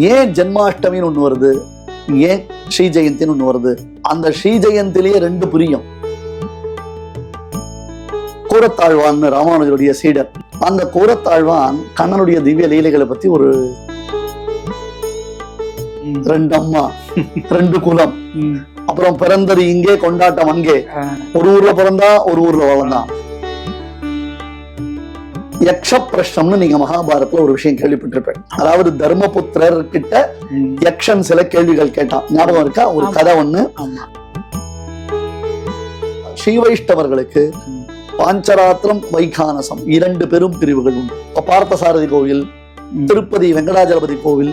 ஏன் ஜென்மாஷ்டமின்னு ஒண்ணு வருது? ஏன் ஸ்ரீ ஜெயந்தின்னு ஒண்ணு வருது? அந்த ஸ்ரீ ஜெயந்திலேயே ரெண்டு புரியும். கூரத்தாழ்வான் ராமானுஜருடைய சீடர். அந்த கூரத்தாழ்வான் கண்ணனுடைய திவ்ய லீலைகளை பத்தி ஒரு. ரெண்டு அம்மா ரெண்டு குலம். அப்புறம் பிறந்தது இங்கே கொண்டாட்டம் அங்கே. ஒரு ஊர்ல பிறந்தா ஒரு ஊர்ல வளர்ந்தான். யக்ஷ பிரஷ்னம்னு நீங்க மகாபாரத்ல ஒரு விஷயம் கேள்விப்பட்டிருப்பேன் அதாவது தர்மபுத்திரர் கிட்ட. யக்ஷன் சில கேள்விகள் கேட்டான் ஞாபகம் இருக்கா ஒரு. கதை ஒண்ணு ஆமா ஸ்ரீ வைஷ்ணவர்களுக்கு ம். பாஞ்சராத்திரம் வைகானசம் இரண்டு பெரும் பிரிவுகள் உண்டு பார்த்தசாரதி கோவில். திருப்பதி வெங்கடாஜலபதி கோவில்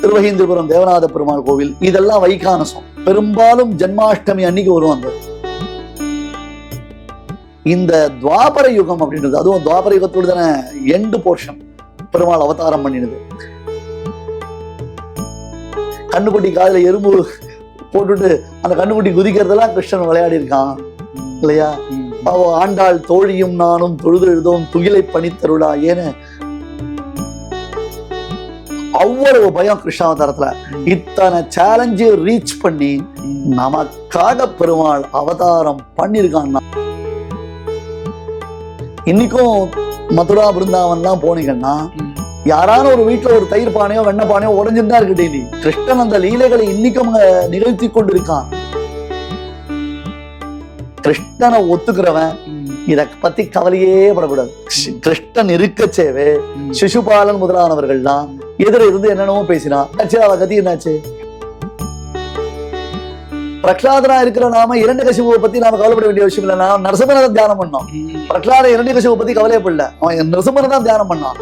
திருவகீந்திரபுரம் தேவநாத பெருமாள் கோவில் இதெல்லாம் வைகானசம் பெரும்பாலும் ஜென்மாஷ்டமி அன்னைக்கு வரும் அந்த இந்த துவாபர யுகம் அப்படின்றது அதுவும் துவாபர யுகத்தோடு தானே எண்டு போர்ஷன் பெருமாள் அவதாரம் பண்ணினது. கண்ணுக்குட்டி காதில் எறும்பு போட்டுட்டு அந்த கண்ணுக்குட்டி குதிக்கிறதெல்லாம் கிருஷ்ணன் விளையாடி இருக்கான் இல்லையா? அவ ஆண்டாள் தோழியும் நானும் தொழுது எழுதோம் துகிலை பணித்தருளா ஏன்னு. அவ்வளவு பயம் கிருஷ்ணாவதாரத்துல இத்தனை சேலஞ்சு ரீச் பண்ணி நமக்காக பெருமாள் அவதாரம் பண்ணிருக்கான்னா இன்னைக்கும் மதுரா பிருந்தாவன்லாம் போனீங்கன்னா ம். யாரான ஒரு வீட்டுல ஒரு தயிர் பானையோ வெண்ணெய் பானையோ உடஞ்சுட்டு தான் இருக்கு டெய்லி கிருஷ்ணன் அந்த லீலைகளை இன்னைக்கும் நிகழ்த்தி கொண்டிருக்கான் கிருஷ்ணனை ஒத்துக்கிறவன். இத பத்தி கவலையே படக்கூடாது கிருஷ்ணன் இருக்கச்சேவே ம். சிசுபாலன் முதலானவர்கள்லாம் எதிர இருந்து என்னென்னமோ பேசினான் ஆச்சு அவ கதி என்னாச்சு பிரகலாதனா இருக்கிற நாம இரண்டு கசிபுவை பத்தி நாம கவலைப்பட வேண்டிய விஷயம் இல்லை. நான் நரசிம்மனை தான் தியானம் பண்ணோம். பிரகலாத இரண்டு கசிபுவை பத்தி கவலையப்படல அவன் நரசிம்மனை தான் தியானம் பண்ணான்.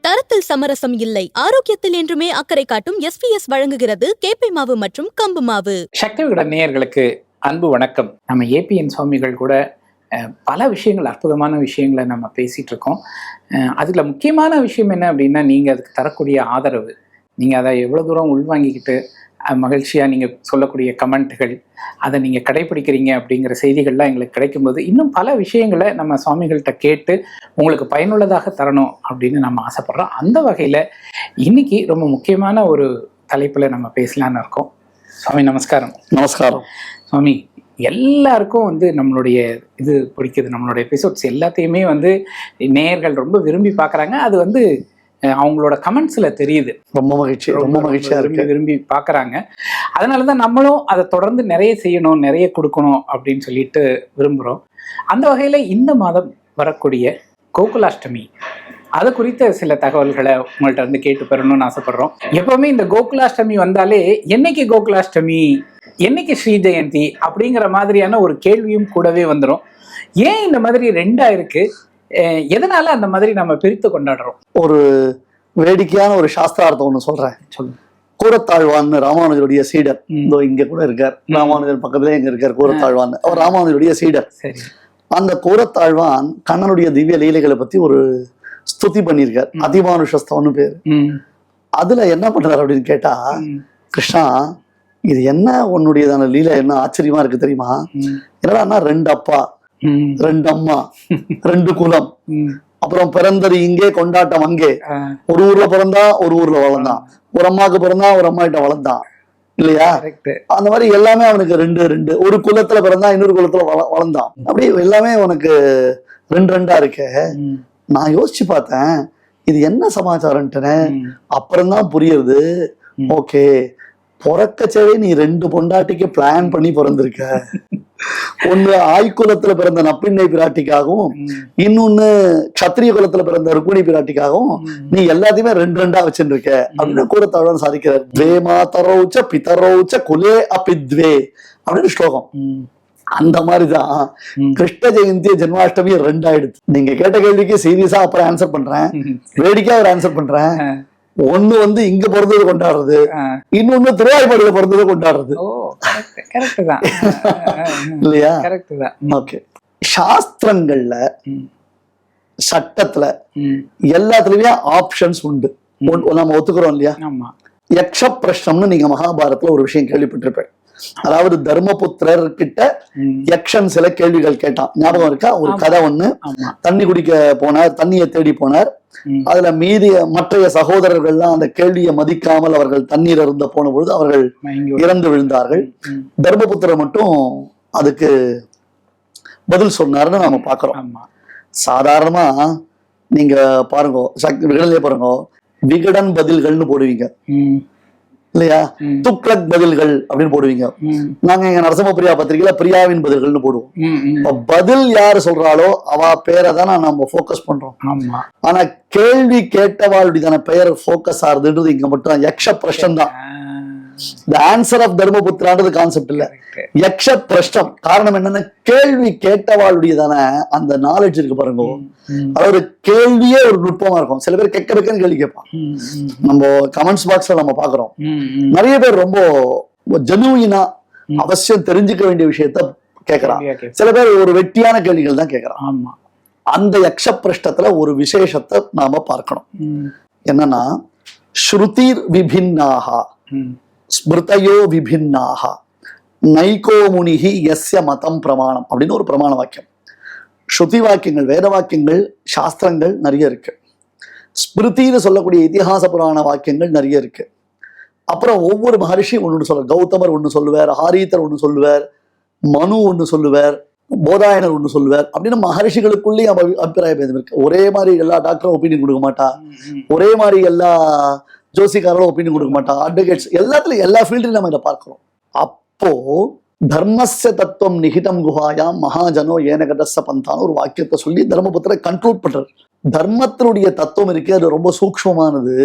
தரத்தில் சமரசம் இல்லை. ஆரோக்கியத்தில் என்றுமே அக்கறை காட்டும் எஸ்பிஎஸ் வழங்குகிறது கேப்பை மாவு மற்றும் கம்பு மாவு. சக்தி விகடன் நேயர்களுக்கு அன்பு வணக்கம். நம்ம ஏபிஎன் சுவாமிகள் கூட அஹ், பல விஷயங்கள் அற்புதமான விஷயங்களை நம்ம பேசிட்டு இருக்கோம். அஹ், அதுல முக்கியமான விஷயம் என்ன அப்படின்னா நீங்க அதுக்கு தரக்கூடிய ஆதரவு. நீங்க அதை எவ்வளவு தூரம் உள்வாங்கிக்கிட்டு அஹ், மகிழ்ச்சியா நீங்க சொல்லக்கூடிய கமெண்ட்டுகள் அதை நீங்க கடைபிடிக்கிறீங்க அப்படிங்கிற செய்திகள்லாம் எங்களுக்கு கிடைக்கும்போது இன்னும் பல விஷயங்களை நம்ம சுவாமிகள்கிட்ட கேட்டு உங்களுக்கு பயனுள்ளதாக தரணும் அப்படின்னு நம்ம ஆசைப்படுறோம். அந்த வகையில இன்னைக்கு ரொம்ப முக்கியமான ஒரு தலைப்புல நம்ம பேசலாம்னு இருக்கோம். சுவாமி நமஸ்காரம். நமஸ்காரம். சுவாமி எல்லாருக்கும் வந்து நம்மளுடைய இது பிடிக்குது. நம்மளுடைய எபிசோட்ஸ் எல்லாத்தையுமே வந்து நேயர்கள் ரொம்ப விரும்பி பார்க்கறாங்க. அது வந்து அவங்களோட கமெண்ட்ஸ்ல தெரியுது. ரொம்ப மகிழ்ச்சி ரொம்ப மகிழ்ச்சியா விரும்பி இருக்கு. விரும்பி பார்க்கறாங்க. அதனால தான் நம்மளும் அதை தொடர்ந்து நிறைய செய்யணும் நிறைய கொடுக்கணும் அப்படின்னு சொல்லிட்டு விரும்புகிறோம் அந்த வகையில் இந்த மாதம் வரக்கூடிய கோகுலாஷ்டமி அது குறித்த சில தகவல்களை உங்கள்கிட்ட வந்து கேட்டு பெறணும்னு ஆசைப்படுறோம். எப்பவுமே இந்த கோகுலாஷ்டமி வந்தாலே என்னைக்கு கோகுலாஷ்டமி என்னைக்கு ஸ்ரீ ஜெயந்தி அப்படிங்கிற மாதிரியான ஒரு கேள்வியும் கூடவே வந்துடும் ஏன் இந்த மாதிரி ரெண்டா இருக்கு? எதனால அந்த மாதிரி நம்ம பிரித்து கொண்டாடுறோம்? ஒரு வேடிக்கையான ஒரு சாஸ்திரார்த்தம் ஒண்ணு சொல்றேன். சொல்லுங்க. கூரத்தாழ்வான் ராமானுஜருடைய சீடர். இதோ இங்க கூட இருக்கார். ராமானுஜர் பக்கத்துல எங்க இருக்கார் கூரத்தாழ்வான் அவர் ராமானுஜருடைய சீடர். அந்த கூரத்தாழ்வான் கண்ணனுடைய திவ்ய லீலைகளை பத்தி ஒரு ஸ்துதி பண்ணியிருக்கார். அதிமானுஷஸ்தவன்னு பேர். அதுல என்ன பண்றாரு அப்படின்னு கேட்டா கிருஷ்ணா இது என்ன உன்னுடையதான லீலை? என்ன ஆச்சரியமா இருக்கு தெரியுமா? ம். என்னடான்னா ரெண்டு அப்பா? ரெண்டு அம்மா ரெண்டு குலம். அப்புறம் பிறந்தது இங்கே கொண்டாட்டம் அங்கே. ஒரு ஊர்ல பிறந்தா ஒரு ஊர்ல வளர்ந்தான் ஒரு அம்மாவுக்கு பிறந்தா ஒரு அம்மா கிட்ட வளர்ந்தான் இல்லையா. அந்த மாதிரி எல்லாமே அவனுக்கு ரெண்டு ரெண்டு. ஒரு குலத்துல பிறந்தா இன்னொரு குலத்துல வள- வளர்ந்தான் அப்படி எல்லாமே உனக்கு ரெண்டு ரெண்டா இருக்கு. நான் யோசிச்சு பார்த்தேன். இது என்ன சமாச்சாரம்ட்டுனே. ம், அப்புறம் தான் புரியுது. ஓகே. பிறக்கச்சவே நீ ரெண்டு பொண்டாட்டிக்கு பிளான் பண்ணி பிறந்திருக்க. ஒண்ணு ஆய்குலத்துல பிறந்த நப்பிண்ணை பிராட்டிக்காகவும் இன்னொன்னு கத்திரிய குலத்துல பிறந்த ருக்மிணி பிராட்டிக்காகவும். நீ எல்லாத்தையுமே ரெண்டு ரெண்டா வச்சுருக்க அப்படின்னு கூறத்தாழ்வான் சாதிக்கிறார். துவே மாதரௌச்ச பிதரௌச்ச குலே அபித்வே அப்படின்னு ஸ்லோகம். அந்த மாதிரிதான். கிருஷ்ண ஜெயந்தி ஜென்மாஷ்டமி ரெண்டாயிடுது. நீங்க கேட்ட கேள்விக்கு சீரியஸா அப்புறம் ஆன்சர் பண்றேன். வேடிக்கையா ஒரு ஆன்சர் பண்றேன். ஒண்ணு வந்து இங்க பிறந்தது கொண்டாடுறது. இன்னொன்னு திருவாய்ப்பாடியில பிறந்தது கொண்டாடுறது. இல்லையா? ஓகே சாஸ்திரங்கள்ல சட்டத்துல. எல்லாத்துலயுமே ஆப்ஷன்ஸ் உண்டு. நம்ம ஒத்துக்கிறோம் இல்லையா? யக்ஷ பிரஷ்னம்னு நீங்க மகாபாரத்ல ஒரு விஷயம் கேள்விப்பட்டிருப்பேன். அதாவது தர்மபுத்திரர் கிட்ட. யக்ஷன் சில கேள்விகள் கேட்டான் ஞாபகம் இருக்கா ஒரு. கதை ஒண்ணு தண்ணி குடிக்க போனார் தண்ணியை தேடி போனார். அதுல மீதி மற்றைய சகோதரர்கள்லாம் அந்த கேள்வியை மதிக்காமல் அவர்கள் தண்ணீர் அருந்த போன பொழுது அவர்கள் இறந்து விழுந்தார்கள். தர்மபுத்திரர் மட்டும் அதுக்கு பதில் சொன்னாருன்னு நாம பாக்குறோம் சாதாரணமா நீங்க பாருங்க விகடன்லயே பாருங்க விகடன் பதில்கள்னு போடுவீங்க. இல்லையா. துக்ளக் பதில்கள் அப்படின்னு போடுவீங்க. நாங்க எங்க நரசிம்ம பிரியா பத்திரிகையில பிரியாவின் பதில்கள்னு போடுவோம். பதில் யாரு சொல்றாளோ அவ பேரை தான் நம்ம ஃபோக்கஸ் பண்றோம். ஆனா கேள்வி கேட்டவாளுடைய பெயர் ஃபோக்கஸ் ஆகுதுன்றது இங்க மட்டும் யக்ஷ பிரஷ்னம் தான். ஆ. இந்த ஆன்சர் ஆஃப் தர்மபுத்திரான்றது கான்செப்ட் இல்ல. யக்ஷ பிரஷ்னம் காரணம் என்னன்னா கேள்வி கேட்டவாளுடையதான அந்த நாலேஜ் இருக்கு பாருங்க. அதாவது கேள்வியே ஒரு நுட்பமா இருக்கும் சில பேர் கெக்க கேள்வி கேட்பான். நம்ம கமெண்ட்ஸ் பாக்ஸ்ல நம்ம பாக்குறோம். நிறைய பேர் ரொம்ப ஜெனுவினா. அவசியம் தெரிஞ்சுக்க வேண்டிய விஷயத்த கேக்குறான் சில பேர் ஒரு வெட்டியான கேள்விகள் தான் கேக்குறான் அந்த யக்ஷ பிரஷ்டத்துல ஒரு விசேஷத்தை நாம பார்க்கணும். என்னன்னா ஸ்ருதிர் விபின்னாக. ஸ்மிருதயோ விபின்னாக நைகோ முனிகி எஸ்ய மதம் பிரமாணம் அப்படின்னு ஒரு பிரமாண வாக்கியம். ஸ்ருதி வாக்கியங்கள் வேத வாக்கியங்கள் சாஸ்திரங்கள் நிறைய இருக்கு. ஸ்மிருதின்னு சொல்லக்கூடிய இதிகாச புராண வாக்கியங்கள் நிறைய இருக்கு. அப்புறம் ஒவ்வொரு மகர்ஷி ஒன்று சொல்ல கௌதமர் ஒன்று சொல்லுவார் ஹாரீத்தர் ஒன்று சொல்லுவார் மனு ஒன்று சொல்லுவார் போதாயனர் ஒன்று சொல்லுவார் அப்படின்னு மகர்ஷிகளுக்குள்ளேயும் அபி- அபிப்பிராய பேதம் இருக்கு. ஒரே மாதிரி எல்லா டாக்டரும் ஒப்பீனியன் கொடுக்க மாட்டா. ஒரே மாதிரி எல்லா ஜோசிக்காரோட ஒப்பீனியன் கொடுக்க மாட்டான் அட்வொகேட்ஸ் எல்லாத்துலயும் எல்லா ஃபீல்ட்லையும் நம்ம இதை பார்க்கிறோம். அப்போ தர்மச தத்துவம் நிகிதம் குஹாயா மகாஜனோ ஏனகடச பந்தான்னு ஒரு வாக்கியத்தை சொல்லி தர்மபுத்திர கண்ட்ரோல் பண்றாரு. தர்மத்தினுடைய தத்துவம் இருக்கே அது ரொம்ப சூக்ஷ்மமானது.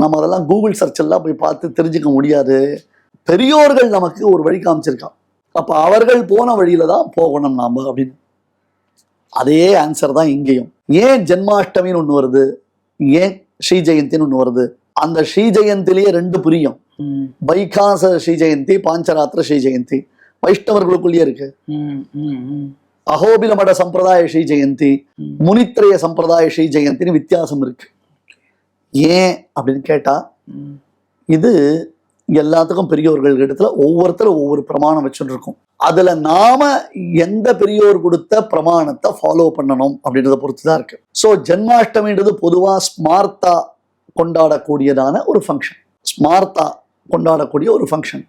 நம்ம அதெல்லாம் கூகுள் சர்ச் எல்லாம் போய் பார்த்து தெரிஞ்சுக்க முடியாது. பெரியோர்கள் நமக்கு ஒரு வழி காமிச்சிருக்கான் அப்போ அவர்கள் போன வழியில தான் போகணும் நாம அப்படின்னு. அதே ஆன்சர் தான் இங்கேயும். ஏன் ஜென்மாஷ்டமின்னு ஒன்று வருது? ஏன் ஸ்ரீ ஜெயந்தின்னு ஒன்று வருது? அந்த ஸ்ரீ ஜெயந்திலேயே ரெண்டு புரியும். வைகாச ஸ்ரீ ஜெயந்தி பாஞ்சராத்திர ஸ்ரீ ஜெயந்தி வைஷ்ணவர்களுக்குள்ளேயே இருக்கு ம். ம். ம். அகோபில மட சம்பிரதாய ஸ்ரீ ஜெயந்தி ம். முனித்ரய சம்பிரதாய ஸ்ரீ ஜெயந்தின்னு வித்தியாசம் இருக்கு ஏன் அப்படின்னு கேட்டா. இது எல்லாத்துக்கும் பெரியவர்கள் இடத்துல ஒவ்வொருத்தரும் ஒவ்வொரு பிரமாணம் வச்சுட்டு இருக்கும் அதுல நாம எந்த பெரியோர் கொடுத்த பிரமாணத்தை ஃபாலோ பண்ணணும் அப்படின்றத பொறுத்து தான் இருக்கு ஸோ ஜென்மாஷ்டமின்றது பொதுவா ஸ்மார்த்தா கொண்டாடக்கூடியதான ஒரு ஃபங்க்ஷன் ஸ்மார்த்தா கொண்டாடக்கூடிய ஒரு ஃபங்க்ஷன்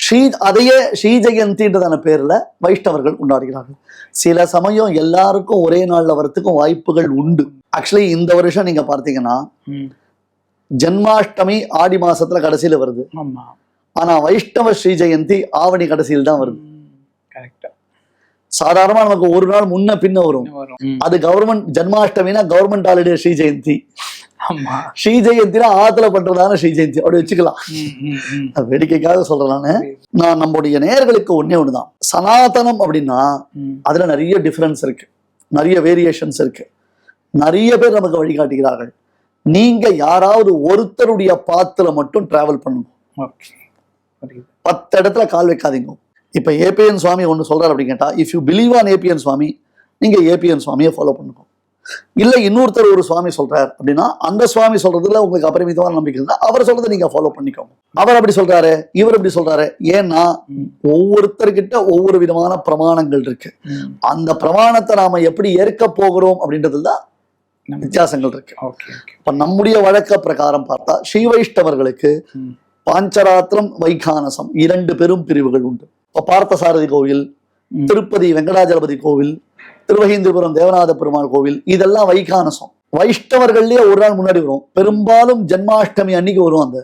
ஸ்ரீ அதையே ஸ்ரீ ஜெயந்தின்றதான பேர்ல வைஷ்ணவர்கள் கொண்டாடுகிறார்கள். சில சமயம் எல்லாருக்கும் ஒரே நாள்ல வரத்துக்கும் வாய்ப்புகள் உண்டு. ஆக்சுவலி இந்த வருஷம் நீங்க பார்த்தீங்கன்னா. ஜென்மாஷ்டமி ஆடி மாசத்துல கடைசியில வருது. ஆமா. ஆனா வைஷ்ணவ ஸ்ரீ ஜெயந்தி ஆவணி கடைசியில் தான் வருது. சாதாரணமா நமக்கு ஒரு நாள் முன்ன பின்ன வரும். அது கவர்மெண்ட் ஜென்மாஷ்டமினா கவர்மெண்ட் ஹாலிடே ஸ்ரீ ஜெயந்தி. ஆமா. ஸ்ரீ ஜெயந்தினா ஆத்துல பண்றதான ஸ்ரீ ஜெயந்தி. அப்படி வச்சுக்கலாம். வேடிக்கைக்காக சொல்றேன் நானு. நான் நம்முடைய நேயர்களுக்கு ஒண்ணே ஒண்ணுதான். சனாதனம் அப்படின்னா. அதுல நிறைய டிஃபரன்ஸ் இருக்கு. நிறைய வேரியேஷன்ஸ் இருக்கு. நிறைய பேர் நமக்கு வழிகாட்டுகிறார்கள் நீங்க யாராவது ஒருத்தருடைய பாத்துல மட்டும் டிராவல் பண்ணுங்க பத்து இடத்துல கால் வைக்காதீங்க. இப்ப ஏபிஎன் சுவாமி ஒன்று சொல்றாரு அப்படின்னு கேட்டா if you believe on ABN Swami நீங்க ஏபிஎன் சுவாமியை ஃபாலோ பண்ணுங்க இல்ல இன்னொருத்தர் ஒரு சுவாமி சொல்றாரு அப்படின்னா அந்த சுவாமி சொல்றதுல உங்களுக்கு அபரிமிதமான நம்பிக்கை இருந்தா அவர் சொல்றதை நீங்க ஃபாலோ பண்ணிக்கோங்க அவர் அப்படி சொல்றாரு இவர் அப்படி சொல்றாரு ஏன்னா. ஒவ்வொருத்தர்கிட்ட ஒவ்வொரு விதமான பிரமாணங்கள் இருக்கு. அந்த பிரமாணத்தை நாம எப்படி ஏற்க போகிறோம் அப்படின்றதுல வித்தியாசங்கள் இருக்கு இப்ப நம்முடைய வழக்க பிரகாரம் பார்த்தா ஸ்ரீ வைஷ்ணவர்களுக்கு ம். பாஞ்சராத்திரம் வைகானசம் இரண்டு பெரும் பிரிவுகள் உண்டு இப்ப பார்த்தசாரதி கோவில். திருப்பதி வெங்கடாஜலபதி கோவில் திருவகீந்திரபுரம் தேவநாத பெருமாள் கோவில் இதெல்லாம் வைகானசம் வைஷ்ணவர்கள்லயே ஒரு நாள் முன்னாடி வரும் பெரும்பாலும் ஜென்மாஷ்டமி அன்னைக்கு வரும் அந்த.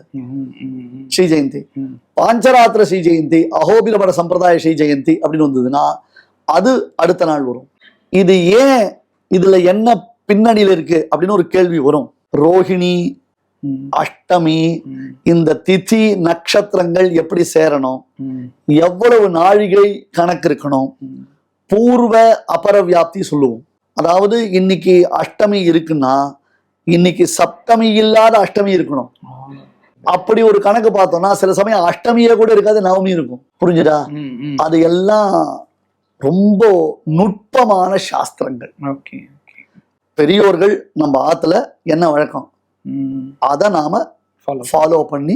ஸ்ரீ ஜெயந்தி. பாஞ்சராத்திர ஸ்ரீ ஜெயந்தி அகோபிலபட சம்பிரதாய ஸ்ரீ ஜெயந்தி அப்படின்னு வந்ததுன்னா அது அடுத்த நாள் வரும் இது ஏன் இதுல என்ன பின்னணியில இருக்கு அப்படின்னு ஒரு கேள்வி வரும் ரோஹிணி. அஷ்டமி. இந்த திதி நட்சத்திரங்கள் எப்படி சேரணும். எவ்வளவு நாழிகை கணக்கு இருக்கணும். பூர்வ அபர வியாப்தி சொல்லுவோம். அதாவது இன்னைக்கு அஷ்டமி இருக்குன்னா இன்னைக்கு சப்தமி இல்லாத அஷ்டமி இருக்கணும். அப்படி ஒரு கணக்கு பார்த்தோம்னா சில சமயம் அஷ்டமியே கூட இருக்காது நவமி இருக்கும். புரிஞ்சுதா. அது எல்லாம் ரொம்ப நுட்பமான சாஸ்திரங்கள். பெரியோர்கள் நம்ம ஆத்துல என்ன வழக்கம். அதை நாம ஃபாலோ பண்ணி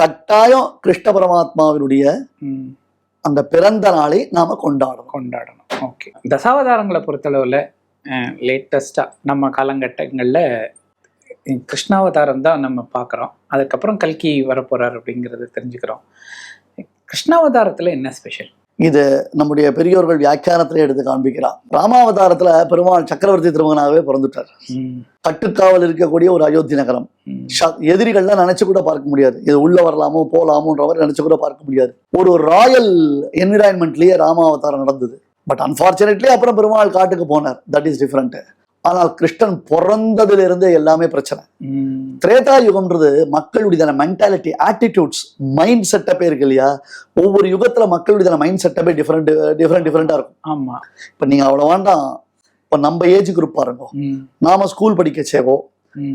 கட்டாயம் கிருஷ்ண பரமாத்மாவினுடைய அந்த பிறந்த நாளை நாம கொண்டாடணும். கொண்டாடணும். ஓகே தசாவதாரங்களை பொறுத்தளவில் லேட்டஸ்ட்டாக நம்ம காலகட்டங்களில் கிருஷ்ணாவதாரம் தான் நம்ம பார்க்குறோம். அதுக்கப்புறம் கல்கி வரப்போகிறார் அப்படிங்கிறத தெரிஞ்சுக்கிறோம். கிருஷ்ணாவதாரத்தில் என்ன ஸ்பெஷல் இது நம்முடைய பெரியோர்கள் வியாக்கியானத்திலே எடுத்து காண்பிக்கிறார் ராமாவதாரத்துல பெருமாள் சக்கரவர்த்தி திருமகனாகவே பிறந்துட்டார். கட்டுக்காவல் இருக்கக்கூடிய ஒரு அயோத்தி நகரம். எதிரிகள்லாம் நினைச்சு கூட பார்க்க முடியாது. இது உள்ள வரலாமோ போலாமோன்ற மாதிரி நினைச்சு கூட பார்க்க முடியாது. ஒரு ராயல் என்விரான்மெண்ட்லயே ராமாவதாரம் நடந்தது. பட் அன்பார்ச்சுனேட்லி அப்புறம் பெருமாள் காட்டுக்கு போனார். தட் இஸ் டிஃப்ரெண்ட் ஆனால் கிருஷ்ணன் பிறந்ததுல இருந்தே எல்லாமே பிரச்சனை. திரேதா யுகம்ன்றது மக்களுடைய மென்டாலிட்டி ஆட்டிடியூட்ஸ் மைண்ட் செட்டப்பே இருக்கு இல்லையா? ஒவ்வொரு யுகத்துல மக்களுடைய மைண்ட் செட்டப்பே டிஃப்ரெண்ட் டிஃப்ரெண்ட் டிஃப்ரெண்டா இருக்கும். ஆமாம் இப்ப நீங்க அவ்வளவு வேண்டாம். இப்ப நம்ம ஏஜ் குரூப் பாருங்க. நாம ஸ்கூல் படிக்கச்சேவோ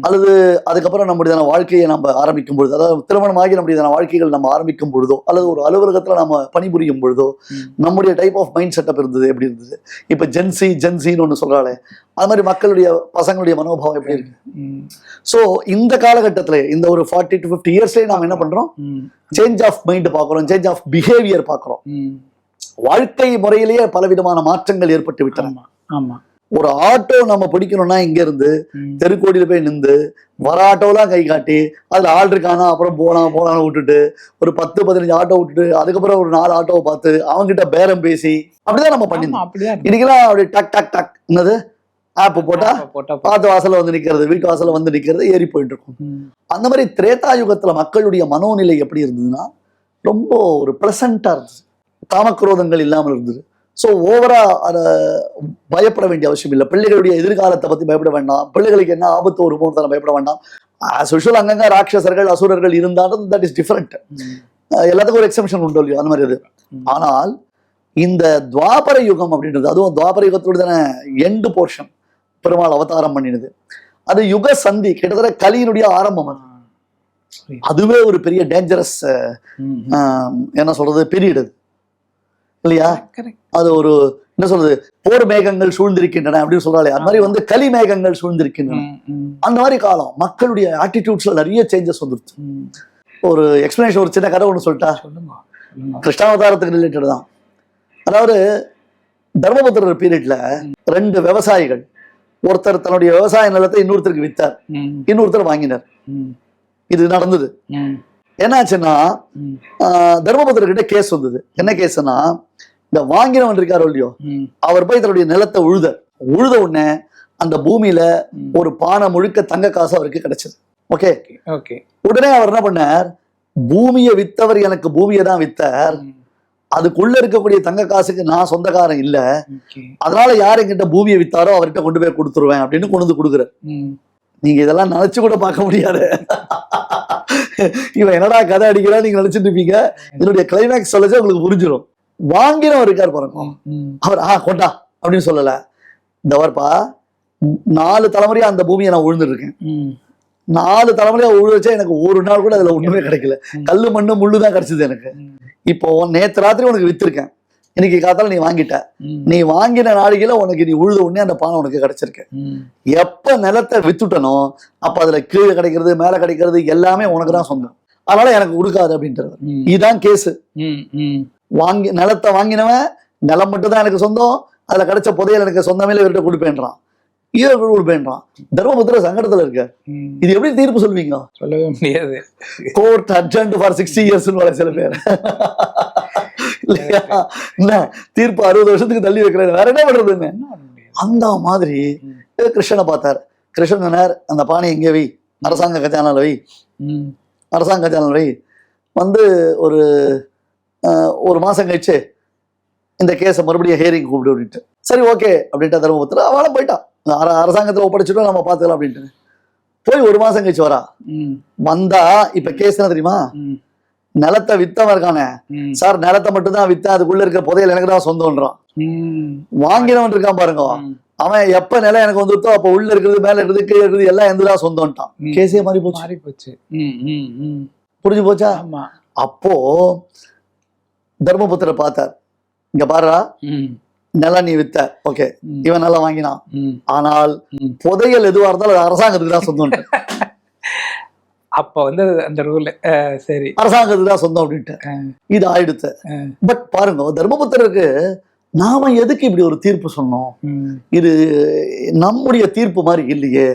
அல்லது அதுக்கப்புறம் நம்முடைய வாழ்க்கையை நம்ம ஆரம்பிக்கும் பொழுது அதாவது திருமணமாகி நம்முடைய வாழ்க்கைகள் நம்ம ஆரம்பிக்கும் பொழுதோ அல்லது ஒரு அலுவலகத்துல நம்ம பணிபுரியும் பொழுதோ நம்முடைய டைப் ஆஃப் மைண்ட் செட்டப் இருந்தது எப்படி இருந்தது? இப்ப ஜென்சி ஜென்சின்னு ஒன்று சொல்றாளே அது மாதிரி மக்களுடைய பசங்களுடைய மனோபாவம் எப்படி இருக்கு? ஸோ இந்த காலகட்டத்துல இந்த ஒரு ஃபார்ட்டி டு ஃபிஃப்டி இயர்ஸ்லேயே நாம என்ன பண்றோம்? சேஞ்ச் ஆஃப் மைண்ட் பார்க்குறோம் சேஞ்ச் ஆஃப் பிஹேவியர் பார்க்குறோம் வாழ்க்கை முறையிலேயே பலவிதமான மாற்றங்கள் ஏற்பட்டு விட்டன. ஆமாம் ஒரு ஆட்டோ நம்ம பிடிக்கணும்னா இங்க இருந்து தெருக்கோடியில போய் நின்று வர ஆட்டோலாம் கை காட்டி அதுல ஆள் இருக்கானா அப்புறம் போலாம் போலாம்னு விட்டுட்டு ஒரு பத்து பதினஞ்சு ஆட்டோ விட்டுட்டு அதுக்கப்புறம் ஒரு நாலு ஆட்டோவை பார்த்து அவங்ககிட்ட பேரம் பேசி அப்படிதான் நம்ம பண்ணிருந்தோம். இன்னைக்கெல்லாம் அப்படி டக் டக் டக். என்னது? ஆப் போட்டா பார்த்து வாசல்ல வந்து நிக்கிறது வீட்டு வாசல்ல வந்து நிக்கிறது ஏறி போயிட்டு இருக்கும். அந்த மாதிரி திரேதா யுகத்துல மக்களுடைய மனோநிலை எப்படி இருந்ததுன்னா ரொம்ப ஒரு ப்ளசண்டா இருந்தது. காமக்ரோதங்கள் இல்லாமல் இருந்தது. ஸோ ஓவரா அதை பயப்பட வேண்டிய அவசியம் இல்லை. பிள்ளைகளுடைய எதிர்காலத்தை பத்தி பயப்பட வேண்டாம். பிள்ளைகளுக்கு என்ன ஆபத்து வருமோ பயப்பட வேண்டாம். ஆஸ் யூஷுவல் அங்கங்க ராட்சசர்கள் அசுரர்கள் இருந்தாலும் தட் இஸ் டிஃபரெண்ட். எல்லாத்துக்கும் ஒரு எக்ஸம்ஷன் உண்டு இல்லையோ? அந்த மாதிரி இது. ஆனால் இந்த துவாபர யுகம் அப்படின்றது அதுவும் துவாபர யுகத்தோட தானே எண்டு போர்ஷன் பெருமாள் அவதாரம் பண்ணினது. அது யுக சந்தி கிட்டத்தட்ட கலியினுடைய ஆரம்பம் அது. அதுவே ஒரு பெரிய டேஞ்சரஸ். என்ன சொல்றது பீரியட் அது. இல்லையா. அது ஒரு என்ன சொல்றது போர் மேகங்கள் சூழ்ந்திருக்கின்றன அப்படின்னு சொல்றாளே. அது மாதிரி வந்து கலி மேகங்கள் சூழ்ந்திருக்கின்றன அந்த மாதிரி காலம் மக்களுடைய ஆட்டிடியூட்ஸ்ல நிறைய சேஞ்சஸ் வந்துருச்சு. ஒரு எக்ஸ்பிளனேஷன் ஒரு சின்ன கதை ஒன்று சொல்லிட்டா. கிருஷ்ணாவதாரத்துக்கு ரிலேட்டட் தான். அதாவது தர்மபுத்திரர் பீரியட்ல ரெண்டு விவசாயிகள் ஒருத்தர் தன்னுடைய விவசாய நிலத்தை இன்னொருத்தருக்கு வித்தார். இன்னொருத்தர் வாங்கினார். இது நடந்தது. என்னாச்சுன்னா ம், ஆஹ், தர்மபுத்திரர்கிட்ட கேஸ் வந்தது. என்ன கேஸ்னா இந்த வாங்கினவன் இருக்காரோ இல்லையோ அவர் போய் தன்னுடைய நிலத்தை உழுத உழுத உடனே அந்த பூமியில. ஒரு பானை முழுக்க தங்க காசு அவருக்கு கிடைச்சது. ஓகே? ஓகே, உடனே அவர் என்ன பண்ணார்? பூமியை வித்தவர் எனக்கு பூமியை தான் வித்தார். அதுக்குள்ள இருக்கக்கூடிய தங்க காசுக்கு நான் சொந்தக்காரன் இல்ல. அதனால யார் என்கிட்ட பூமியை வித்தாரோ அவர்கிட்ட கொண்டு போய் கொடுத்துருவேன் அப்படின்னு கொண்டு வந்து கொடுக்குறாரு. நீங்க இதெல்லாம் நினைச்சு கூட பார்க்க முடியாது. இவன் என்னடா கதை அடிக்கிறா நீங்க நினைச்சிட்டு இருப்பீங்க? இதனுடைய கிளைமேக்ஸ் சொல்லச்சு உங்களுக்கு புரிஞ்சிடும் வாங்கினவர் இருக்கார் பாருங்க. அவர் ஆ கொண்டா அப்படின்னு சொல்லல. இந்த வரப்பா நாலு தலைமுறையா அந்த பூமியை நான் உழுந்துட்டு இருக்கேன் நாலு தலைமுறையா உழுது வச்சா எனக்கு ஒரு நாள் கூட அதுல ஒண்ணுமே கிடைக்கல. கல்லு மண்ணு முள்ளு தான் கிடைச்சது எனக்கு. இப்போ நேத்து ராத்திரி உனக்கு வித்திருக்கேன். இன்னைக்கு காத்தால நீ வாங்கிட்ட. நீ வாங்கின நாளைக்குல உனக்கு நீ உழுத உடனே அந்த பானை உனக்கு கிடைச்சிருக்கு. எப்ப நிலத்தை வித்துட்டனோ அப்ப அதுல கீழே கிடைக்கிறது மேல கிடைக்கிறது எல்லாமே உனக்கு தான் சொந்தம். அதனால எனக்கு கொடுக்காது அப்படின்றது. இதுதான் கேஸ். வாங்கி நிலத்தை வாங்கினவன் நிலம் மட்டும் தான் எனக்கு சொந்தம் அதுல கிடைச்ச புதையல் எனக்கு சொந்தமே இவர்கிட்ட கொடுப்பேன்றான். இவர் கொடுப்பேன்றான் தர்மபுத்திர சங்கடத்துல இருக்க. இது எப்படி தீர்ப்பு சொல்வீங்க? சொல்லவே முடியாது. Court urgent for sixty years சில பேர். இல்லையா என்ன? தீர்ப்பு அறுபது வருஷத்துக்கு தள்ளி வைக்கிறேன். வேற என்ன முடியாது அந்த மாதிரி. கிருஷ்ணனை பார்த்தார். கிருஷ்ணன் சொன்னார் அந்த பானை எங்கே வை? அரசாங்க கஜானால வை. அரசாங்க கஜானால வை. வந்து ஒரு ஒரு மாசம் கழிச்சு இந்த கேஸை மறுபடியும் ஹேரிங் கூப்பிடு அப்படின்ட்டு. சரி ஓகே அப்படின்ட்டு தர்மபுத்திர. அவளை போயிட்டான். அரசாங்கத்துல ஒப்படைச்சிட்டோம் நம்ம பார்த்துக்கலாம் அப்படின்ட்டு. போய் ஒரு மாசம் கழிச்சு வரா. வந்தா இப்ப கேஸ் என்ன தெரியுமா? நிலத்தை வித்தவன் இருக்கானே. சார் நிலத்தை மட்டும் தான் வித்தேன் அதுக்குள்ள இருக்க புதையல் எனக்கு தான் சொந்தம்ன்றான். வாங்கினவன் இருக்கான் பாருங்க. அவன் எப்ப நிலம் எனக்கு வந்துருத்தோ அப்ப உள்ள இருக்கிறது மேல இருக்கிறது கீழே இருக்கிறது எல்லாம் எந்ததா சொந்தம்ட்டான் ம். கேஸே மாறி போச்சு. மாறி போச்சு. புரிஞ்சு போச்சா? அப்போ தர்மபுத்திர பார்த்தார். இங்க பாருடா. நிலம் நீ வித்த. ஓகே இவன் நல்லா வாங்கினான். ஆனால். புதையல் எதுவா இருந்தாலும் அது அரசாங்கத்துக்கு தான் சொந்தம் அப்ப வந்து அந்த ரூல் சரி. அரசாங்கத்துக்கு தான் சொந்தம் அப்படின்ட்டு. இது ஆயிடுத்து. பட் பாருங்க தர்மபுத்திரருக்கு நாம எதுக்கு இப்படி ஒரு தீர்ப்பு சொன்னோம்? இது நம்முடைய தீர்ப்பு மாதிரி இல்லையே.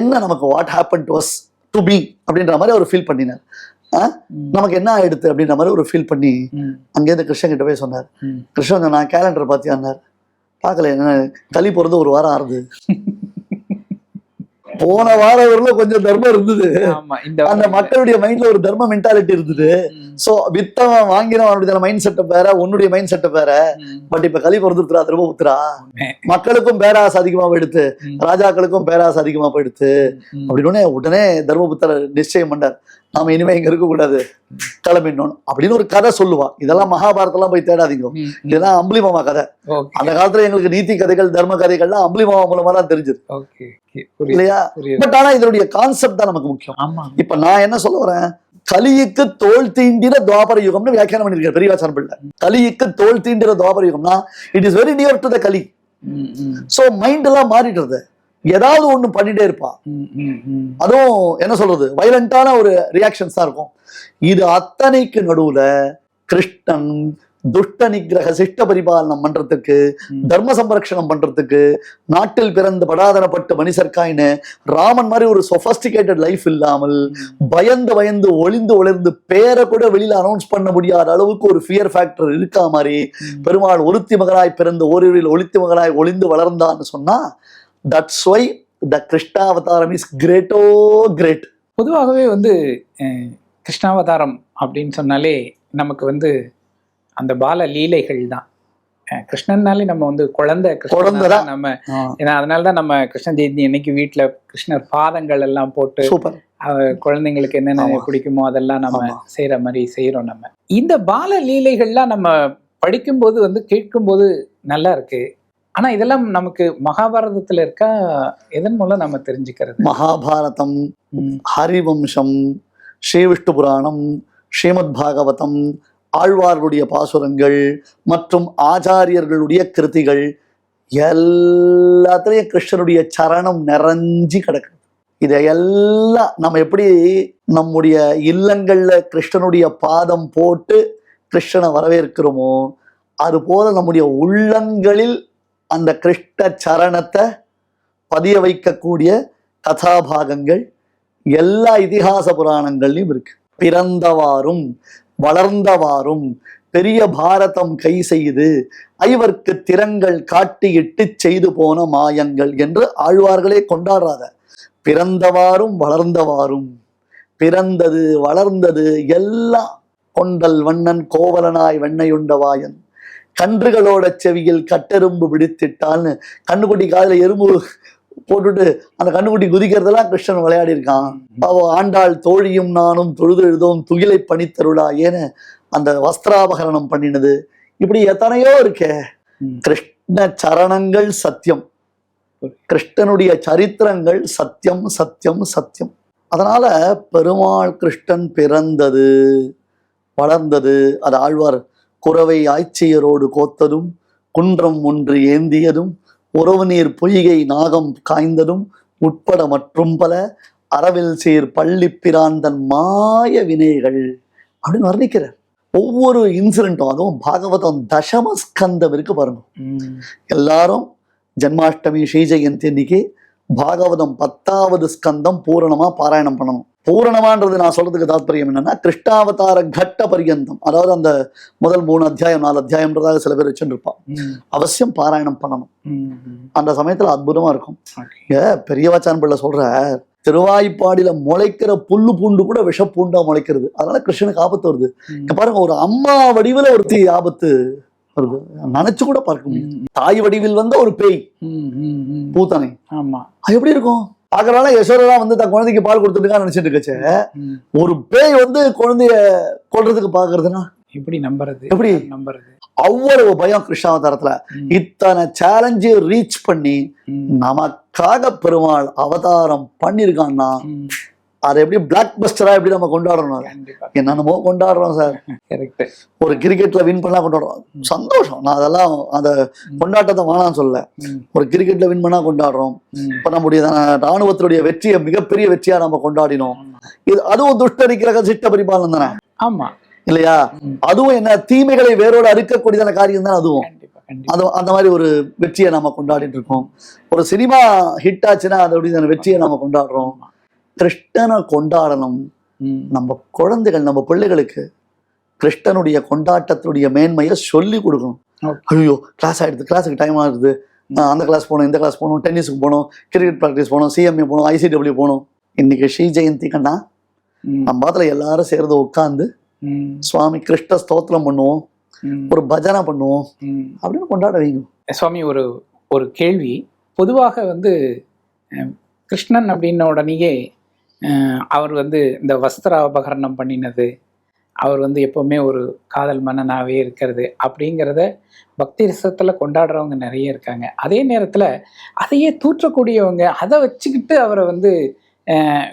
என்ன நமக்கு what happen to us to be அப்படின்ற மாதிரி அவர் ஃபீல் பண்ணினார். நமக்கு என்ன ஆயிடுத்து அப்படின்ற மாதிரி ஒரு ஃபீல் பண்ணி அங்கேருந்து கிருஷ்ணன் கிட்ட போய் சொன்னார். கிருஷ்ணன் நான் கேலண்டர் பார்த்தியான்னார். பார்க்கல என்ன களி பிறந்து ஒரு வாரம் ஆறுது. போன வாரம் வரல கொஞ்சம் தர்மம் இருந்தது. அந்த மக்களுடைய மைண்ட்ல ஒரு தர்ம மென்டாலிட்டி இருந்தது. சோ வித்தவன் வாங்கினவனுடைய மைண்ட் செட்டப் வேற உன்னுடைய மைண்ட் செட்டப் வேற. பட் இப்ப களி பிறந்துருத்துறா திரும்புத்துறா உண்மை. மக்களுக்கும் பேராசை அதிகமா போயிடுத்து. ராஜாக்களுக்கும் பேராசை அதிகமா போயிடுத்து. அப்படின்னு உடனே தர்மபுத்தர் நிச்சயம் பண்ணார். நாம இனிமே இங்க இருக்க கூடாது கிளம்பிடணும் அப்படின்னு ஒரு கதை சொல்லுவா. இதெல்லாம் மகாபாரதம்லாம் போய் தேடாதீங்க. இதெல்லாம் அம்பளிமாமா கதை. அந்த காலத்துல எங்களுக்கு நீதி கதைகள் தர்ம கதைகள்லாம் அம்பளிமாமா மூலமா தான் தெரிஞ்சது. இல்லையா? பட் ஆனா இதனுடைய கான்செப்ட் தான் நமக்கு முக்கியம். இப்ப நான் என்ன சொல்ல வரேன்? கலியுக்கு தோல் தீண்டின துவாபர யுகம்னு வியாக்கியானம் பண்ணிருக்கேன் பெரியவாச்சாரம் பிள்ளை. கலியுக்கு தோல் தீண்டின Dwapara யுகம்னா it is very near to the Kali. So mind எல்லாம் மாறிடுறது. ஏதாவது ஒண்ணு பண்ணிட்டே இருப்பா. அதுவும் என்ன சொல்றது வயலண்டான ஒரு ரியாக்ஷன்ஸ் தான் இருக்கும் இது அத்தனைக்கு நடுவுல கிருஷ்ணன் துஷ்ட நிகிரக சிஷ்ட பரிபாலனம் பண்றதுக்கு. தர்ம சம்ரக்ஷணம் பண்றதுக்கு நாட்டில் பிறந்து படாதனப்பட்ட மனுஷர்காயின்னு ராமன் மாதிரி ஒரு சொபஸ்டிகேட்டட் லைஃப் இல்லாமல் பயந்து பயந்து ஒளிந்து ஒளிர்ந்து பேரை கூட வெளியில அனௌன்ஸ் பண்ண முடியாத அளவுக்கு ஒரு ஃபியர் ஃபேக்டர் இருக்கா மாதிரி. பெருமாள் ஒருத்தி மகனாய் பிறந்து ஓரிரில் ஒளித்தி மகனாய் ஒளிந்து வளர்ந்தான்னு சொன்னா தட்ஸ் ஒய் த கிருஷ்ணாவதாரம் இஸ் கிரேட்டோ கிரேட் பொதுவாகவே வந்து கிருஷ்ணாவதாரம் அப்படின்னு சொன்னாலே நமக்கு வந்து அந்த பால லீலைகள் தான். கிருஷ்ணன்னாலே நம்ம வந்து குழந்தை குழந்தை தான். நம்ம. ஏன்னா அதனால தான் நம்ம கிருஷ்ண ஜெயந்தி அன்னைக்கு வீட்ல கிருஷ்ணர் பாதங்கள் எல்லாம் போட்டு குழந்தைங்களுக்கு என்னென்ன. பிடிக்குமோ அதெல்லாம் நம்ம. செய்யற மாதிரி செய்யறோம் நம்ம. இந்த பால லீலைகள்லாம் நம்ம படிக்கும்போது வந்து கேட்கும்போது நல்லா இருக்கு. ஆனா இதெல்லாம் நமக்கு மகாபாரதத்துல இருக்கா? எதன் மூலம் நம்ம தெரிஞ்சுக்கிறது? மகாபாரதம் ஹரிவம்சம் ஸ்ரீவிஷ்ணு புராணம் ஸ்ரீமத் பாகவதம் ஆழ்வார்களுடைய பாசுரங்கள் மற்றும் ஆச்சாரியர்களுடைய கிருதிகள் எல்லாத்துலயும் கிருஷ்ணனுடைய சரணம் நிறைஞ்சி கிடக்குது. இதையெல்லாம் நம்ம எப்படி நம்முடைய இல்லங்கள்ல கிருஷ்ணனுடைய பாதம் போட்டு கிருஷ்ணனை வரவேற்கிறோமோ அது போல நம்முடைய உள்ளங்களில் அந்த கிருஷ்ண சரணத்தை பதிய வைக்கக்கூடிய கதாபாகங்கள் எல்லா இதிகாச புராணங்கள்லையும் இருக்கு. பிறந்தவாறும் வளர்ந்தவாறும் பெரிய பாரதம் கை செய்து ஐவர்க்கு திறங்கள் காட்டியிட்டு செய்து போன மாயங்கள் என்று ஆழ்வார்களே கொண்டாடுறாத பிறந்தவாறும் வளர்ந்தவாறும் பிறந்தது வளர்ந்தது எல்லாம் கொண்டல் வண்ணன் கோவலனாய் வெண்ணையுண்ட வாயன். கன்றுகளோட செவியில் கட்டெரும்பு பிடித்திட்டால்னு கண்ணுக்குட்டி காதுல எறும்பு போட்டுட்டு அந்த கண்ணுக்குட்டி குதிக்கிறதெல்லாம் கிருஷ்ணன் விளையாடி இருக்கான் அவ ஆண்டாள் தோழியும் நானும் தொழுது எழுதும் துகிலை பணித்தருளா ஏன்னு அந்த வஸ்திராபகரணம் பண்ணினது. இப்படி எத்தனையோ இருக்கே. கிருஷ்ண சரணங்கள் சத்தியம். கிருஷ்ணனுடைய சரித்திரங்கள் சத்தியம் சத்தியம் சத்தியம். அதனால பெருமாள் கிருஷ்ணன் பிறந்தது வளர்ந்தது அது ஆழ்வார் குறவை ஆய்ச்சியரோடு கோத்ததும் குன்றம் ஒன்று ஏந்தியதும் உறவு நீர் பொய்கை நாகம் காய்ந்ததும் உட்பட மற்றும் பல அறவில் சீர் பள்ளி பிராந்தன் மாய வினைகள் அப்படின்னு வர்ணிக்கிறார். ஒவ்வொரு இன்சிடென்ட்டும் அதுவும் பாகவதம் தசம ஸ்கந்தம் இருக்கு பாருங்க எல்லாரும் ஜன்மாஷ்டமி ஸ்ரீ ஜெயந்தி அன்னைக்கு பாகவதம் பத்தாவது ஸ்கந்தம் பூரணமா பாராயணம் பண்ணணும். பூரணமான்றது நான் சொல்றதுக்கு தாத்பரியம் என்னன்னா கிருஷ்ணாவதார கட்ட பரியந்தம் அதாவது அந்த முதல் மூணு அத்தியாயம் நாலு அத்தியாயம்ன்றதாக சில பேர் வச்சுருப்பான் அவசியம் பாராயணம் பண்ணணும். அந்த சமயத்துல அற்புதமா இருக்கும். இங்க பெரியவாச்சான் பிள்ளை சொல்ற திருவாய்ப்பாடியில முளைக்கிற புல்லு பூண்டு கூட விஷப்பூண்டா முளைக்கிறது. அதனால கிருஷ்ணனுக்கு ஆபத்து வருது. பாருங்க ஒரு அம்மா வடிவில ஒருத்தி ஆபத்து வருது. நினைச்சு கூட பார்க்க முடியும் தாய் வடிவில் வந்த ஒரு பேய். பூத்தனை. ஆமா. அது எப்படி இருக்கும்? பாக்குறால யசோதா வந்து தன் குழந்தைக்கு பால் கொடுத்துட்டு நினைச்சிட்டு இருக்கச்சே. ஒரு பேய் வந்து குழந்தைய கொல்றதுக்கு பாக்குறதுன்னா? எப்படி நம்புறது? எப்படி? நம்புறது. அவ்வளவு பயம் கிருஷ்ணாவதாரத்துல இத்தனை சேலஞ்சு ரீச் பண்ணி நமக்காக பெருமாள் அவதாரம் பண்ணிருக்கான்னா. அதை எப்படி பிளாக் பஸ்டரா எப்படி நம்ம? கண்டிப்பா. என்னென்னமோ கொண்டாடுறோம் சார் ஒரு கிரிக்கெட்ல வின் பண்ணா கொண்டாடுறோம். சந்தோஷம். நான் அதெல்லாம் அந்த கொண்டாட்டத்தை வேணாம்னு சொல்ல ஒரு கிரிக்கெட்ல வின் பண்ணா கொண்டாடுறோம். இப்ப நம்முடைய ராணுவத்தினுடைய வெற்றியை மிகப்பெரிய வெற்றியா நம்ம கொண்டாடினோம். இது அதுவும் துஷ்ட நிக்கிரக சிட்ட பரிபாலனம் தானே? ஆமா. இல்லையா. அதுவும் என்ன தீமைகளை வேரோடு அறுக்கக்கூடியதான காரியம் தான் அதுவும்? அது அந்த மாதிரி ஒரு வெற்றியை நாம கொண்டாடிட்டு இருக்கோம். ஒரு சினிமா ஹிட் ஆச்சுன்னா அதோடைய வெற்றியை நாம கொண்டாடுறோம். கிருஷ்ணனை கொண்டாடணும். நம்ம குழந்தைகள் நம்ம பிள்ளைகளுக்கு கிருஷ்ணனுடைய கொண்டாட்டத்துடைய மேன்மையை சொல்லி கொடுக்கணும். ஐயோ கிளாஸ் ஆயிடுது கிளாஸுக்கு டைம் ஆகுது நான் அந்த கிளாஸ் போகணும் இந்த கிளாஸ் போகணும் டென்னிஸுக்கு போகணும் கிரிக்கெட் ப்ராக்டிஸ் போகணும் சிஎம்ஏ போகணும் ஐசிடபிள்யூ போகணும் இன்னைக்கு ஸ்ரீ ஜெயந்திக்கன்னா ம். நம்ம பாத்துல எல்லாரும் சேர்ந்து உட்காந்து. சுவாமி கிருஷ்ண ஸ்தோத்திரம் பண்ணுவோம். ஒரு பஜனை பண்ணுவோம். அப்படின்னு கொண்டாட வைங்க சுவாமி ஒரு ஒரு கேள்வி பொதுவாக வந்து கிருஷ்ணன் அப்படின்ன உடனேயே அவர் வந்து இந்த வஸ்திராபகரணம் பண்ணினது அவர் வந்து எப்பவுமே ஒரு காதல் மன்னனாகவே இருக்கிறது அப்படிங்கிறத பக்தி ரசத்தில் கொண்டாடுறவங்க நிறைய இருக்காங்க. அதே நேரத்தில் அதையே தூற்றக்கூடியவங்க அதை வச்சுக்கிட்டு அவரை வந்து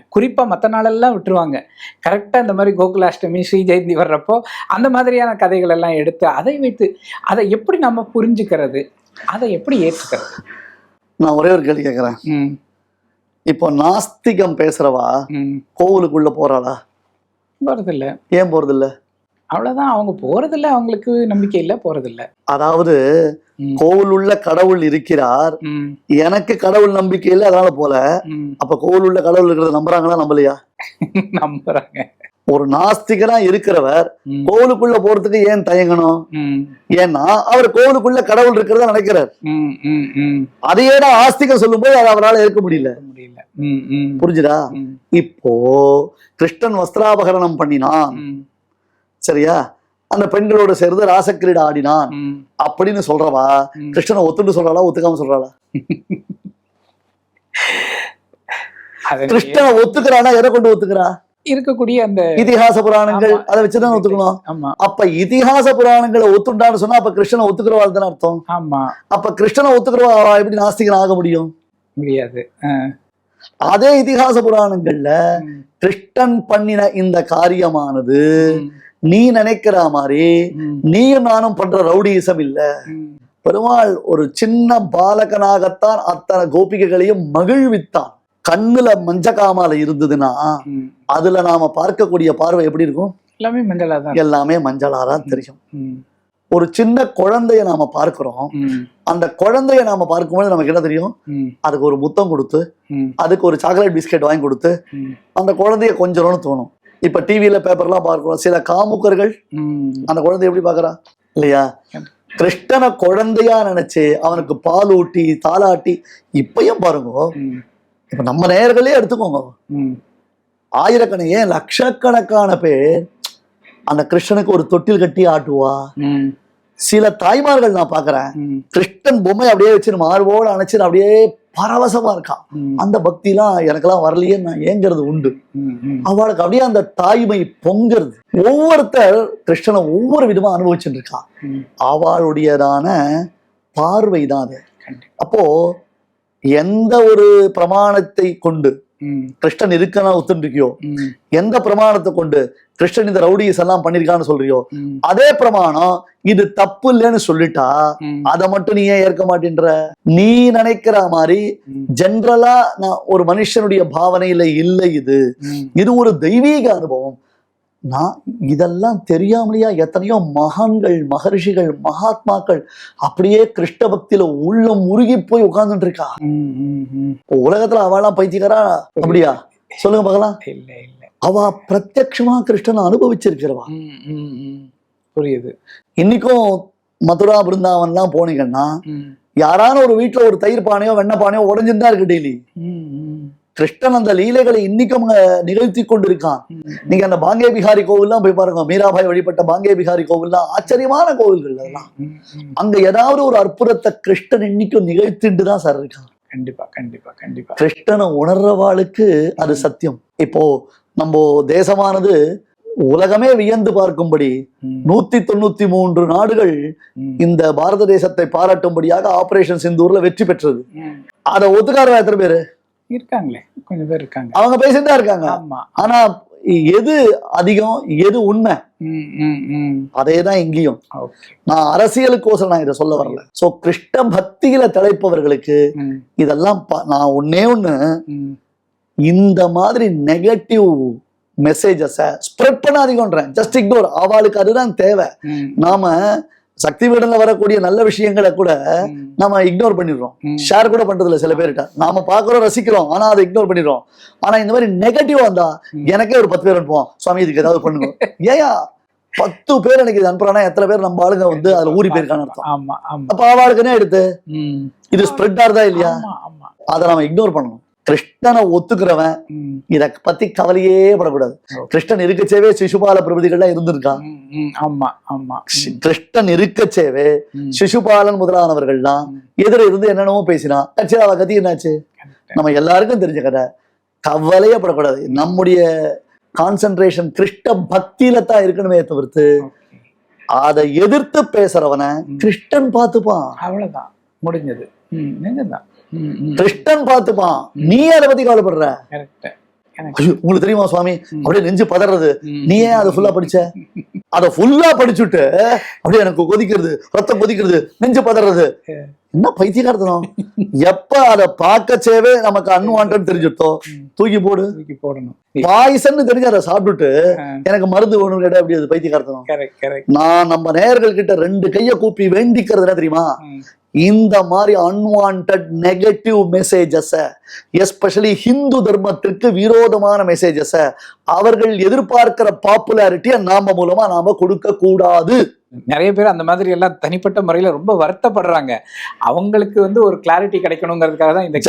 குறிப்பாக மற்ற நாளெல்லாம் விட்டுருவாங்க. கரெக்டாக இந்த மாதிரி கோகுலாஷ்டமி ஸ்ரீ ஜெயந்தி வர்றப்போ அந்த மாதிரியான கதைகள் எல்லாம் எடுத்து அதை வைத்து அதை எப்படி நம்ம புரிஞ்சுக்கிறது அதை எப்படி ஏற்றுக்கிறது? நான் ஒரே ஒரு கேள்வி கேட்கறேன் ம். இப்போ நாஸ்திகம் பேசுறவா? கோவிலுக்குள்ள போறாளா? போகிறதில்ல ஏன் போறது இல்ல அவ்வளோதான் அவங்க போகிறதில்ல அவங்களுக்கு நம்பிக்கை இல்லை போகிறதில்ல அதாவது. கோவில் உள்ள கடவுள் இருக்கிறார். எனக்கு கடவுள் நம்பிக்கை இல்லை அதனால போல. அப்ப கோவில் உள்ள கடவுள் இருக்கிறத நம்புறாங்களா நம்பலையா? நம்புறாங்க. ஒரு நாஸ்திகரா இருக்கிறவர் கோவிலுக்குள்ள போறதுக்கு ஏன் தயங்கணும்? ஏன்னா அவர் கோவிலுக்குள்ள கடவுள் இருக்கிறதா நினைக்கிறார். அதையே நான் ஆஸ்திகம் சொல்லும்போது அதை அவரால் ஏற்க முடியல. புரிஞ்சுதா? இப்போ கிருஷ்ணன் வஸ்திராபகரணம் பண்ணினான். சரியா? அந்த பெண்களோட சேர்ந்து ராசக்கிரீட ஆடினான். அப்படின்னு சொல்றவா. கிருஷ்ணனை ஒத்துண்டு சொல்றாளா? ஒத்துக்காம சொல்றாளா? கிருஷ்ணனை ஒத்துக்கிறானா? எதை கொண்டு ஒத்துக்கிறா? இருக்கக்கூடிய அந்த இதிகாச புராணங்கள். அதை வச்சுதான் ஒத்துக்கணும் ஆமா அப்ப இதிகாச புராணங்களை ஒத்துண்டான்னு சொன்னா அப்ப கிருஷ்ணனை ஒத்துக்கிறவா தானே அர்த்தம் ஆமா அப்ப கிருஷ்ணனை ஒத்துக்கிறவா எப்படி நாஸ்திகன் ஆக முடியும் முடியாது. அதே இதிகாச புராணங்கள்ல. கிருஷ்ணன் பண்ணின இந்த காரியமானது. நீ நினைக்கிற மாதிரி. நீயும் நானும் பண்ற ரவுடியிசம் இல்ல. பெருமாள் ஒரு சின்ன பாலகனாகத்தான் அத்தனை கோபிகைகளையும் மகிழ்வித்தான் கண்ணுல மஞ்சக்காமால இருந்ததுன்னா ம். அதுல நாம பார்க்கக்கூடிய பார்வை எப்படி இருக்கும் எல்லாமே மஞ்சளா தான் எல்லாமே மஞ்சளாதான் தெரியும். ஒரு சின்ன குழந்தைய நாம பார்க்கிறோம். அந்த குழந்தைய நாம பார்க்கும்போது நமக்கு என்ன தெரியும். அதுக்கு ஒரு முத்தம் கொடுத்து. அதுக்கு ஒரு சாக்லேட் பிஸ்கெட் வாங்கி கொடுத்து. அந்த குழந்தைய கொஞ்சம்னு தோணும் இப்ப டிவியில பேப்பர்லாம் பார்க்கிறோம் சில காமுக்கர்கள். அந்த குழந்தைய எப்படி பார்க்கறா இல்லையா கிருஷ்ணனை குழந்தையா நினைச்சு அவனுக்கு பால் ஊட்டி தாளாட்டி இப்பயும் பாருங்க. இப்ப நம்ம நேயர்களே எடுத்துக்கோங்க ம். ஆயிரக்கண ஏன் லட்சக்கணக்கான பேர் அந்த கிருஷ்ணனுக்கு ஒரு தொட்டில் கட்டி ஆட்டுவா. சில தாய்மார்கள் நான் பாக்குறேன். கிருஷ்ணன் பொம்மை அப்படியே வச்சு மார்போடு அணைச்சு அப்படியே பரவசமா இருக்கான். அந்த பக்திலாம் எனக்கெல்லாம் வரலையே நான் ஏங்கிறது உண்டு. அவளுக்கு அப்படியே அந்த தாய்மை பொங்குறது ஒவ்வொருத்தர் கிருஷ்ணனை ஒவ்வொரு விதமா அனுபவிச்சுட்டு இருக்கான். அவளுடையதான பார்வை தான் அது. அப்போ எந்த ஒரு பிரமாணத்தை கொண்டு. கிருஷ்ணன் இருக்கனா ஒத்துருக்கியோ. எந்த பிரமாணத்தை கொண்டு கிருஷ்ணன் இந்த ரவுடிஸ் எல்லாம் பண்ணிருக்கான்னு சொல்றியோ. அதே பிரமாணம் இது தப்பு இல்லைன்னு சொல்லிட்டா. அதை மட்டும் நீ ஏன் ஏற்க மாட்டேன்ற நீ நினைக்கிற மாதிரி. ஜென்ரலா நான் ஒரு மனுஷனுடைய பாவனையில இல்லை இது. இது ஒரு தெய்வீக அனுபவம் நான் இதெல்லாம் தெரியாமலையா எத்தனையோ மகான்கள் மகரிஷிகள் மகாத்மாக்கள் அப்படியே கிருஷ்ண பக்தியில உள்ளம் உருகி போய் உட்கார்ந்துட்டு இருக்கா உலகத்துல அவெல்லாம் பைத்தியக்காரா? அப்படியா? சொல்லுங்க பார்க்கலாம். இல்ல இல்ல அவ பிரத்யக்ஷமா கிருஷ்ணனை அனுபவிச்சிருக்கிறவா. புரியுது. இன்னைக்கும் மதுரா பிருந்தாவன்லாம் போனீங்கன்னா. யாரான ஒரு வீட்டுல ஒரு தயிர் பானையோ வெண்ணெய் பானையோ உடஞ்சுன்னு தான் இருக்கு டெய்லி. கிருஷ்ணன் அந்த லீலைகளை இன்னைக்கும் நிகழ்த்தி கொண்டிருக்கான். நீங்க அந்த பாங்கே பிகாரி கோவில்லாம் போய் பாருங்க மீராபாய் வழிபட்ட பாங்கே பிகாரி கோவில்லாம் ஆச்சரியமான கோவில்கள் அதெல்லாம். அங்க ஏதாவது ஒரு அற்புதத்தை கிருஷ்ணன் இன்னைக்கும் நிகழ்த்திட்டு தான் சார் இருக்கான் கண்டிப்பா கண்டிப்பா கண்டிப்பா கிருஷ்ணனை உணர்றவாளுக்கு அது சத்தியம் இப்போ நம்ம தேசமானது உலகமே வியந்து பார்க்கும்படி. நூத்தி தொண்ணூத்தி மூன்று நாடுகள். இந்த பாரத தேசத்தை பாராட்டும்படியாக ஆபரேஷன் சிந்தூர்ல வெற்றி பெற்றது. அதை ஒத்துக்காரவா எத்தனை பேரு இருக்காங்களே கொஞ்சம் பேர் இருக்காங்க. அவங்க பேசிட்டு தான் இருக்காங்க. ஆமா. ஆனா எது அதிகம் எது உண்மை? அதே தான் இங்கேயும். நான் அரசியலுக்கோசரம் நான் இதை சொல்ல வரல. சோ கிருஷ்ண பக்தியில தலைப்பவர்களுக்கு இதெல்லாம் நான் ஒன்னே ஒண்ணு இந்த மாதிரி நெகட்டிவ் மெசேஜஸ ஸ்ப்ரெட் பண்ணாதீங்கன்றேன். ஜஸ்ட் இக்னோர் அவளுக்கு அதுதான் தேவை. நாம சக்தி வீடன்ல வரக்கூடிய நல்ல விஷயங்களை கூட நாம இக்னோர் பண்ணிடுறோம். ஷேர் கூட பண்றது இல்ல சில பேர்கிட்ட. நாம பாக்குறோம் ரசிக்கிறோம் ஆனா அதை இக்னோர் பண்ணிடுறோம். ஆனா இந்த மாதிரி நெகட்டிவா வந்தா. எனக்கே ஒரு பத்து பேர் அனுப்புவோம் சுவாமி இதுக்கு ஏதாவது பண்ணுங்க. ஏயா பத்து பேர் எனக்கு இது அனுப்புறானா? எத்தனை பேர் நம்ம ஆளுங்க வந்து அதுல ஊறி போயிருக்கான்னு அர்த்தம். அப்ப அவளுக்குனே எடுத்து இது ஸ்ப்ரெட் ஆகுதா இல்லையா? அதை நம்ம இக்னோர் பண்ணணும். கிருஷ்ணனை ஒத்துக்கிறவன் இத பத்தி கவலையே படக்கூடாது. கிருஷ்ணன் இருக்கச்சேவே சிசுபால பிரபதிகள்லாம் இருந்திருக்கா ம், ம், ஆமா ஆமா. கிருஷ்ணன் இருக்கச்சேவே. சிசுபாலன் முதலானவர்கள்லாம். எதிர இருந்து என்னென்னமோ பேசினா கட்சியில் அவ கதி என்னாச்சு. நம்ம எல்லாருக்கும் தெரிஞ்ச கதை. கவலையே படக்கூடாது. நம்முடைய கான்சென்ட்ரேஷன் கிருஷ்ண பக்தியில தான் இருக்கணுமே தவிர்த்து. அதை எதிர்த்து பேசுறவன. கிருஷ்ணன் பார்த்துப்பான். அவ்வளவுதான். முடிஞ்சது. நிஜம்தான் கிருஷ்ணன் பார்த்துப்பான் நீ அதை பத்தி கவலைப்படுற? உங்களுக்கு தெரியுமா சுவாமி. அப்படியே நெஞ்சு பதறது. நீ ஏன் அதை ஃபுல்லா படிச்ச? அதை ஃபுல்லா படிச்சுட்டு அப்படியே எனக்கு கொதிக்கிறது ரத்தம் கொதிக்கிறது நெஞ்சு பதறது. என்ன பைத்தியக்காரத்தனம்? எப்ப அதை பார்க்கச்சேவே நமக்கு அன்வான்ட் தெரிஞ்சுட்டோ ம். தூக்கி போடு. தூக்கி போடணும். பாய்சன் தெரிஞ்சு அதை சாப்பிட்டுட்டு எனக்கு மருந்து வேணும் கேட்டா அப்படி அது கரெக்ட் நான் நம்ம நேயர்கள் கிட்ட ரெண்டு கைய கூப்பி வேண்டிக்கிறது என்ன தெரியுமா? இந்த மாதிரி unwanted negative messages especially Hindu தர்மத்திற்கு விரோதமான மெசேஜஸ அவர்கள் எதிர்பார்க்கிற பாப்புலாரிட்டியை நாம மூலமா நாம கொடுக்க கூடாது. நிறைய பேர் அந்த மாதிரி எல்லாம் தனிப்பட்ட முறையில ரொம்ப வருத்தப்படுறாங்க. அவங்களுக்கு வந்து ஒரு கிளாரிட்டி கிடைக்கணுங்கிறதுக்காக தான் இந்த.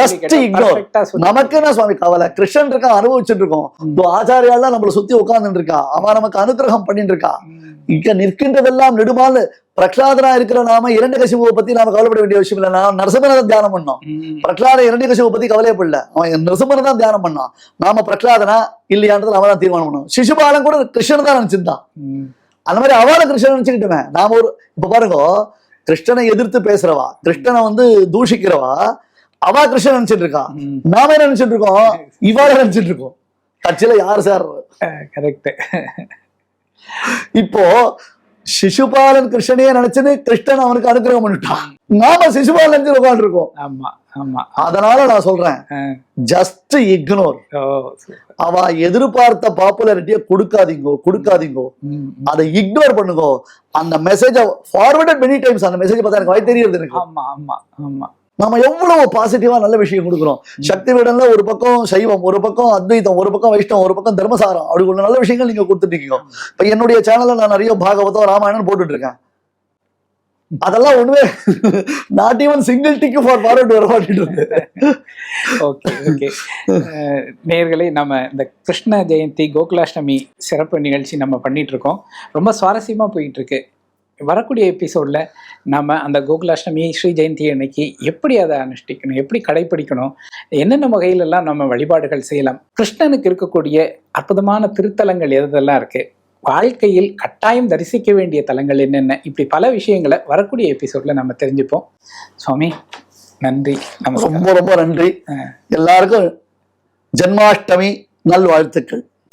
நமக்கு என்ன சுவாமி கவலை? கிருஷ்ணன் இருக்கான் அனுபவிச்சுட்டு இருக்கோம். ஆச்சாரியாலாம் நம்மள சுத்தி உட்கார்ந்துட்டு இருக்கா? அவன் நமக்கு அனுகிரகம் பண்ணிட்டு இருக்கா? இங்க நிற்கின்றதெல்லாம் நெடுமால். பிரகலாதனா இருக்கிற நாம இரண்டு கசிபுவை பத்தி நாம கவலைப்பட வேண்டிய விஷயம் இல்லை நான் நரசிம்மனை தியானம் பண்ணோம். பிரகலாத இரண்டு கசிபை பத்தி கவலையப்படல அவன் நரசிம்மனை தான் தியானம் பண்ணான். நாம பிரகலாதனா இல்லையான்றது அவன் தான் தீர்மானம் பண்ணோம் சிசுபாலன் கூட கிருஷ்ணன் தான் நினைச்சிருந்தான். அந்த மாதிரி அவளை கிருஷ்ணன் நினைச்சுக்கிட்டுமே. நாம ஒரு இப்ப பாருங்க கிருஷ்ணனை எதிர்த்து பேசுறவா கிருஷ்ணனை வந்து தூஷிக்கிறவா அவ கிருஷ்ணன் நினைச்சிட்டு இருக்கா நாம என்ன நினைச்சிட்டு இருக்கோம் இவாள நினைச்சிட்டு இருக்கோம் கட்சியில யார் சார்? கரெக்ட் இப்போ சிசுபாலன் கிருஷ்ணனையே நினைச்சுன்னு கிருஷ்ணன் அவனுக்கு அனுகிரகம் பண்ணிட்டான். நாம சிசுபாலன் நினைச்சு உட்காந்துருக்கோம் ஆமா ஆமா. அதனால நான் சொல்றேன். Just ignore. அவ எதிர்பார்த்த பாப்புலாரிட்டியை கொடுக்காதீங்கோ கொடுக்காதீங்கோ. அதை இக்னோர் பண்ணுங்க. அந்த மெசேஜை ஃபார்வர்டட் மெனி டைம்ஸ் அந்த மெசேஜ் பார்த்தா எனக்கு வாய் தெரியுது எனக்கு. ஆமா ஆமா ஆமா. நம்ம எவ்வளவு பாசிட்டிவா நல்ல விஷயம் கொடுக்குறோம்? சக்தி விடன்ல ஒரு பக்கம் சைவம் ஒரு பக்கம் அத்வைதம் ஒரு பக்கம் வைஷ்ணவம் ஒரு பக்கம் தர்மசாரம். அப்படி ஒரு நல்ல விஷயங்கள் நீங்க கொடுத்துட்டீங்க. இப்ப என்னுடைய சேனல்ல நான் நிறைய பாகவதம் ராமாயணம் போட்டுட்டு இருக்கேன் அதெல்லாம் ஒண்ணுமே not even single tick for forward வர மாட்டேங்குது. ஓகே ஓகே அஹ், நேயர்களே நம்ம இந்த கிருஷ்ண ஜெயந்தி கோகுலாஷ்டமி சிறப்பு நிகழ்ச்சி நம்ம பண்ணிட்டு இருக்கோம் ரொம்ப சுவாரஸ்யமா போயிட்டு இருக்கு வரக்கூடிய எபிசோட்ல நம்ம அந்த கோகுலாஷ்டமி ஸ்ரீ ஜெயந்தி அன்னைக்கு எப்படி அதை அனுஷ்டிக்கணும் எப்படி கடைபிடிக்கணும் என்னென்ன வகையிலெல்லாம் நம்ம வழிபாடுகள் செய்யலாம் கிருஷ்ணனுக்கு இருக்கக்கூடிய அற்புதமான திருத்தலங்கள் எதெல்லாம் இருக்கு வாழ்க்கையில் கட்டாயம் தரிசிக்க வேண்டிய தலங்கள் என்னென்ன இப்படி பல விஷயங்களை வரக்கூடிய எபிசோட்ல நம்ம தெரிஞ்சுப்போம். சுவாமி நன்றி. நமஸ்காரம். ரொம்ப ரொம்ப நன்றி. எல்லாருக்கும் ஜென்மாஷ்டமி நல்வாழ்த்துக்கள்.